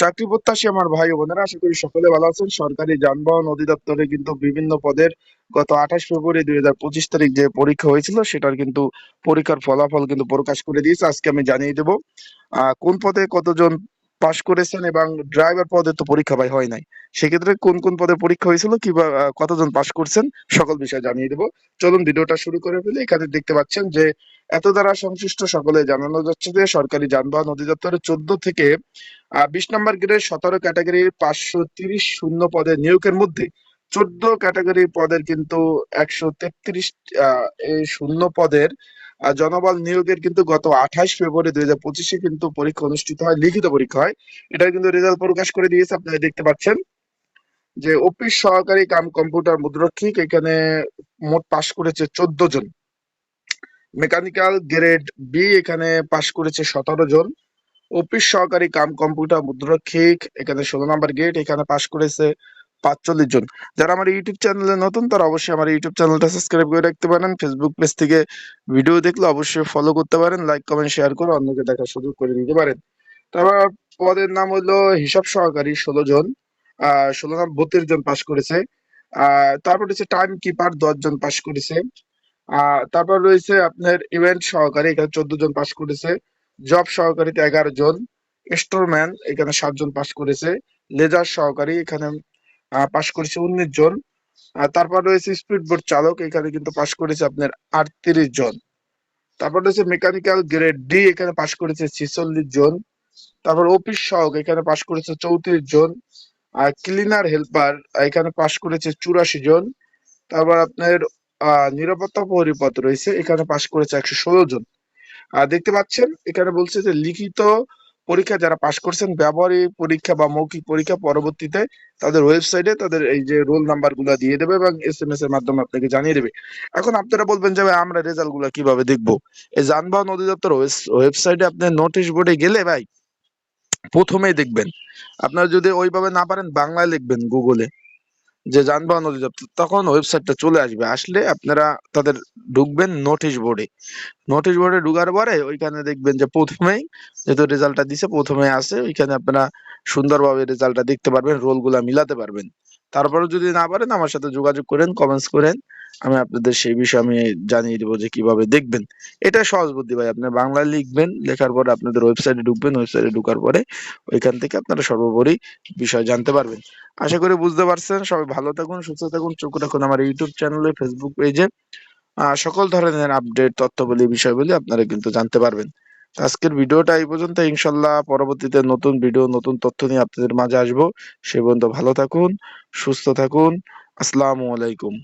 চাকরি প্রত্যাশী আমার ভাই বোনেরা, আশা করি সকলে ভালো আছেন। সরকারি যানবাহন অধিদপ্তরে কিন্তু বিভিন্ন পদের গত আঠাশ ফেব্রুয়ারি দুই হাজার পঁচিশ তারিখ যে পরীক্ষা হয়েছিল, সেটার কিন্তু পরীক্ষার ফলাফল কিন্তু প্রকাশ করে দিয়েছে। আজকে আমি জানিয়ে দেবো কোন পদে কতজন পাশ করেছেন এবং ড্রাইভার পদে তো পরীক্ষা ভাই হয় নাই। সেক্ষেত্রে কোন কোন পদে পরীক্ষা হয়েছিল কিংবা কতজন পাশ করছেন, সকল বিষয় জানিয়ে দেবো। চলুন ভিডিওটা শুরু করে ফেলে। এখানে দেখতে পাচ্ছেন যে এত দ্বারা সংশ্লিষ্ট সকলে জানানো যাচ্ছে যে সরকারি যানবাহন অধিদপ্তরের চোদ্দ থেকে বিশ নম্বর গ্রেড সতেরো ক্যাটাগরির পাঁচশো তিরিশ শূন্য পদের নিয়োগের মধ্যে চোদ্দ ক্যাটাগরি পদের কিন্তু একশো তেত্রিশ শূন্য পদের জনবল নিয়োগের কিন্তু গত আঠাশ ফেব্রুয়ারি দুই হাজার পঁচিশে কিন্তু পরীক্ষা অনুষ্ঠিত হয়, লিখিত পরীক্ষা হয়। এটা কিন্তু রেজাল্ট প্রকাশ করে দিয়েছে, আপনারা দেখতে পাচ্ছেন। যে অফিস সহকারী কাম কম্পিউটার মুদ্রক্ষিক, এখানে মোট পাশ করেছে চোদ্দ জন। মেকানিক্যাল গ্রেড বি এখানে পাশ করেছে সতেরো জন। অফিস সহকারী কাম কম্পিউটার মুদ্রক্ষিক এখানে ষোলো নাম্বার গেট এখানে পাশ করেছে পাঁচচল্লিশ জন। যারা আমার ইউটিউব চ্যানেলে নতুন, তারা অবশ্যই আমার ইউটিউব চ্যানেলটা সাবস্ক্রাইব করে রাখতে পারেন। ফেসবুক পেজ থেকে ভিডিও দেখলে অবশ্যই ফলো করতে পারেন। লাইক কমেন্ট শেয়ার করে অন্যকে দেখার সুযোগ করে দিতে পারেন। তারপর পদের নাম হলো হিসাব সহকারী ষোলো জন, আহ, ষোলো নাম বত্রিশ জন পাশ করেছে। আহ, তারপর হচ্ছে টাইম কিপার দশ জন পাশ করেছে। আহ, তারপর রয়েছে আপনার ইভেন্ট সহকারী, এখানে চোদ্দ জন পাশ করেছে। জব সহকারীতে এগারো জন স্টোরম্যান এখানে সাতজন পাশ করেছে, লেজার সহকারী এখানে পাশ করেছে উনিশ জন তারপর রয়েছে স্পিড বোর্ড চালক, এখানে কিন্তু পাশ করেছে আপনার আটত্রিশ জন। তারপর রয়েছে মেকানিক্যাল গ্রেড ডি এখানে পাশ করেছে ছেচল্লিশ জন। তারপর অফিস সহক, এখানে পাশ করেছে চৌত্রিশ জন। আর ক্লিনার হেল্পার এখানে পাশ করেছে চুরাশি জন। তারপর আপনার নিরাপত্তা পরিপথ রয়েছে, এখানে পাশ করেছে একশো ষোলো জন। দেখতে পাচ্ছেন, এখানে বলছে যে লিখিত পরীক্ষা যারা পাশ করছেন, ব্যবহারিক পরীক্ষা বা মৌখিক পরীক্ষা পরবর্তীতে তাদের ওয়েবসাইটে তাদের এই যে রোল নাম্বারগুলা দিয়ে দেবে এবং এস এম এস এর মাধ্যমে আপনাকে জানিয়ে দেবে। এখন আপনারা বলবেন যে আমরা রেজাল্টগুলা কীভাবে দেখব? এই যানবাহন অধিদপ্তর ওয়েবসাইটে আপনি নোটিশ বোর্ডে গেলে, ভাই, প্রথমেই দেখবেন। আপনারা যদি ওইভাবে না পারেন, বাংলায় লিখবেন গুগলে যে যানবাহন অধিদপ্তর, তখন ওয়েবসাইটটা চলে আসবে। আসলে আপনারা তাদের ঢুকবেন নোটিশ বোর্ডে নোটিশ বোর্ডে ঢুকার পরে ওইখানে দেখবেন যে প্রথমেই যেহেতু রেজাল্টটা দিছে, প্রথমে আছে ওইখানে আপনারা সুন্দরভাবে রেজাল্টটা দেখতে পারবেন রোলগুলা মিলাতে পারবেন। তারপরে যদি না পারেন, আমার সাথে যোগাযোগ করেন কমেন্টস করেন। আমি আপনাদের সেই বিষয়ে আমি জানিয়ে দেবো যে কীভাবে দেখবেন। এটা সহজ বুদ্ধি ভাই, আপনি বাংলায় লিখবেন, লেখার পরে আপনাদের ওয়েবসাইটে ঢুকবেন ওয়েবসাইটে ঢুকার পরে ওইখান থেকে আপনারা সর্বোপরি বিষয় জানতে পারবেন। আশা করি বুঝতে পারছেন, সবাই ভালো থাকুন, সুস্থ থাকুন, চোখ রাখুন আমার ইউটিউব চ্যানেলে ফেসবুক পেজে সকল ধরনের আপডেট তথ্যবলী বিষয়গুলি আপনারা কিন্তু জানতে পারবেন। আজকের ভিডিওটা এই পর্যন্ত, ইনশাল্লাহ পরবর্তীতে নতুন ভিডিও নতুন তথ্য নিয়ে আপনাদের মাঝে আসব। সে পর্যন্ত ভালো থাকুন, সুস্থ থাকুন, আসসালামু আলাইকুম।